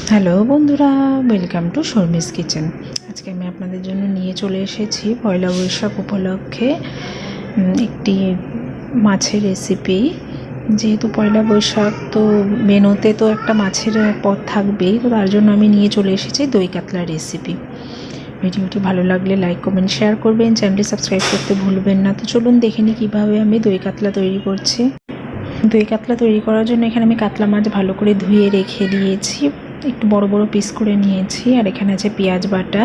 Hello বন্ধুরা, welcome to Sharmi's kitchen. আজকে আমি আপনাদের জন্য নিয়ে চলে এসেছি পয়লা বৈশাখ উপলক্ষে একটি মাছের রেসিপি যেহেতু পয়লা বৈশাখ, তো মেনুতে তো একটা মাছের পদ থাকবেই, তো তার জন্য আমি নিয়ে চলে এসেছি দই কাতলা রেসিপি ভিডিওটি ভালো লাগলে লাইক কমেন্ট শেয়ার করবেন চ্যানেলটি সাবস্ক্রাইব করতে ভুলবেন না। তো চলুন দেখে নিই কীভাবে আমি দই কাতলা তৈরি করছি। দই কাতলা তৈরি করার জন্য এখানে আমি কাতলা মাছ ভালো করে ধুয়ে রেখে দিয়েছি। একটু বড় বড় পিস করে নিয়েছি। আর এখানে আছে পেঁয়াজ বাটা,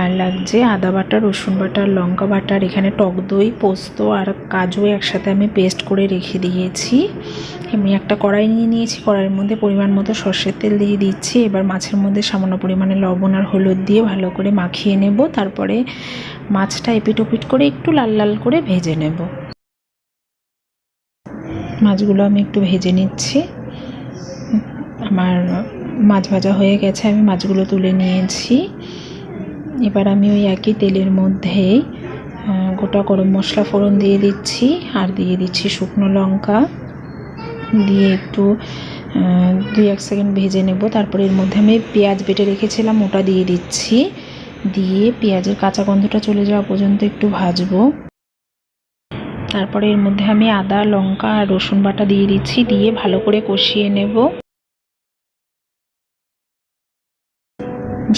আর লাগছে আদা বাটা, রসুন বাটা, লঙ্কা বাটা, আর এখানে টক দই, পোস্ত আর কাজু একসাথে আমি পেস্ট করে রেখে দিয়েছি। আমি একটা কড়াই নিয়ে নিয়েছি, কড়াইয়ের মধ্যে পরিমাণ মতো সর্ষের তেল দিয়ে দিচ্ছি। এবার মাছের মধ্যে সামান্য পরিমাণে লবণ আর হলুদ দিয়ে ভালো করে মাখিয়ে নেব। তারপরে মাছটা এপিট ওপিট করে একটু লাল লাল করে ভেজে নেব। মাছগুলো আমি একটু ভেজে নিচ্ছি। আমার মাছ ভাজা হয়ে গেছে আমি মাছগুলো তুলে নিয়েছি। এবার আমি ওই একই তেলের মধ্যে আহ, গোটা গরম মশলা ফোড়ন দিয়ে দিচ্ছি আর দিয়ে দিচ্ছি শুকনো লঙ্কা। দিয়ে একটু দুই এক সেকেন্ড ভেজে নেব। তারপরে এর মধ্যে আমি পেঁয়াজ বেটে রেখেছিলাম ওটা দিয়ে দিচ্ছি। দিয়ে পেঁয়াজের কাঁচা গন্ধটা চলে যাওয়া পর্যন্ত একটু ভাজবো। তারপরে এর মধ্যে আমি আদা লঙ্কা আর রসুন বাটা দিয়ে দিচ্ছি দিয়ে ভালো করে কষিয়ে নেব।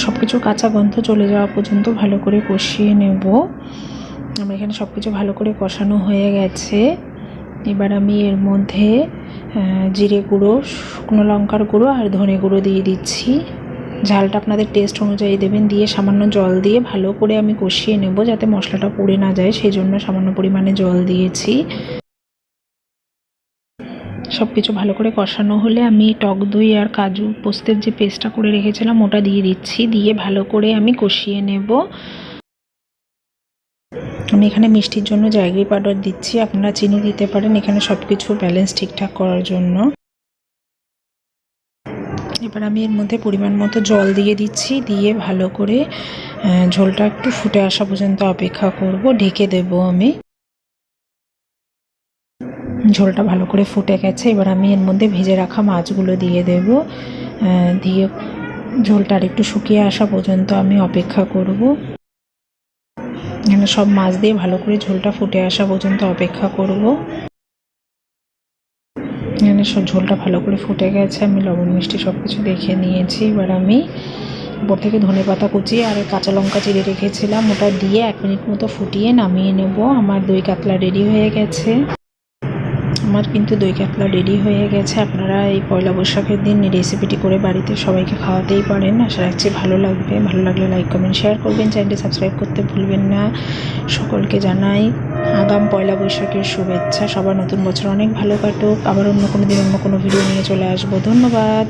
সব কিছু কাঁচা গন্ধ চলে যাওয়া পর্যন্ত ভালো করে কষিয়ে নেব। আমার এখানে সব কিছু ভালো করে কষানো হয়ে গেছে। এবার আমি এর মধ্যে জিরে গুঁড়ো, শুকনো লঙ্কার গুঁড়ো আর ধনে গুঁড়ো দিয়ে দিচ্ছি। ঝালটা আপনাদের টেস্ট অনুযায়ী দেবেন। দিয়ে সামান্য জল দিয়ে ভালো করে আমি কষিয়ে নেব যাতে মশলাটা পুড়ে না যায়। সেই জন্য সামান্য পরিমাণে জল দিয়েছি। সব কিছু ভালো করে কষানো হলে আমি টক দই আর কাজু পোস্তের যে পেস্টটা করে রেখেছিলাম, ওটা দিয়ে দিচ্ছি। দিয়ে ভালো করে আমি কষিয়ে নেব। আমি এখানে মিষ্টির জন্য জায়গরি পাউডার দিচ্ছি। আপনারা চিনি দিতে পারেন এখানে সব কিছু ব্যালেন্স ঠিকঠাক করার জন্য। এবার আমি এর মধ্যে পরিমাণ মতো জল দিয়ে দিচ্ছি। দিয়ে ভালো করে ঝোলটা একটু ফুটে আসা পর্যন্ত অপেক্ষা করব। ঢেকে দেব আমি। ঝোলটা ভালো করে ফুটে গেছে। এবার আমি এর মধ্যে ভেজে রাখা মাছগুলো দিয়ে দেব। দিয়ে ঝোলটা আর একটু শুকিয়ে আসা পর্যন্ত আমি অপেক্ষা করব। সব মাছ দিয়ে ভালো করে ঝোলটা ফুটে আসা পর্যন্ত অপেক্ষা করব। এখানে সব ঝোলটা ভালো করে ফুটে গেছে। আমি লবণ, মিষ্টি সব কিছু দেখে নিয়েছি। এবার আমি উপর থেকে ধনে পাতা কুচি আর কাঁচা লঙ্কা চিড়ে রেখেছিলাম। ওটা দিয়ে এক মিনিট মতো ফুটিয়ে নামিয়ে নেব। আমার দই কাতলা রেডি হয়ে গেছে। আমার কিন্তু দই কাতলা রেডি হয়ে গেছে। আপনারা এই পয়লা বৈশাখের দিন রেসিপিটি করে বাড়িতে সবাইকে খাওয়াতেই পারেন। আশা রাখছি ভালো লাগবে। ভালো লাগলে লাইক কমেন্ট শেয়ার করবেন। চ্যানেলটি সাবস্ক্রাইব করতে ভুলবেন না। সকলকে জানাই আগাম পয়লা বৈশাখের শুভেচ্ছা। সবার নতুন বছর অনেক ভালো কাটুক। আবার অন্য কোনো দিন অন্য কোনো ভিডিও নিয়ে চলে আসব। ধন্যবাদ।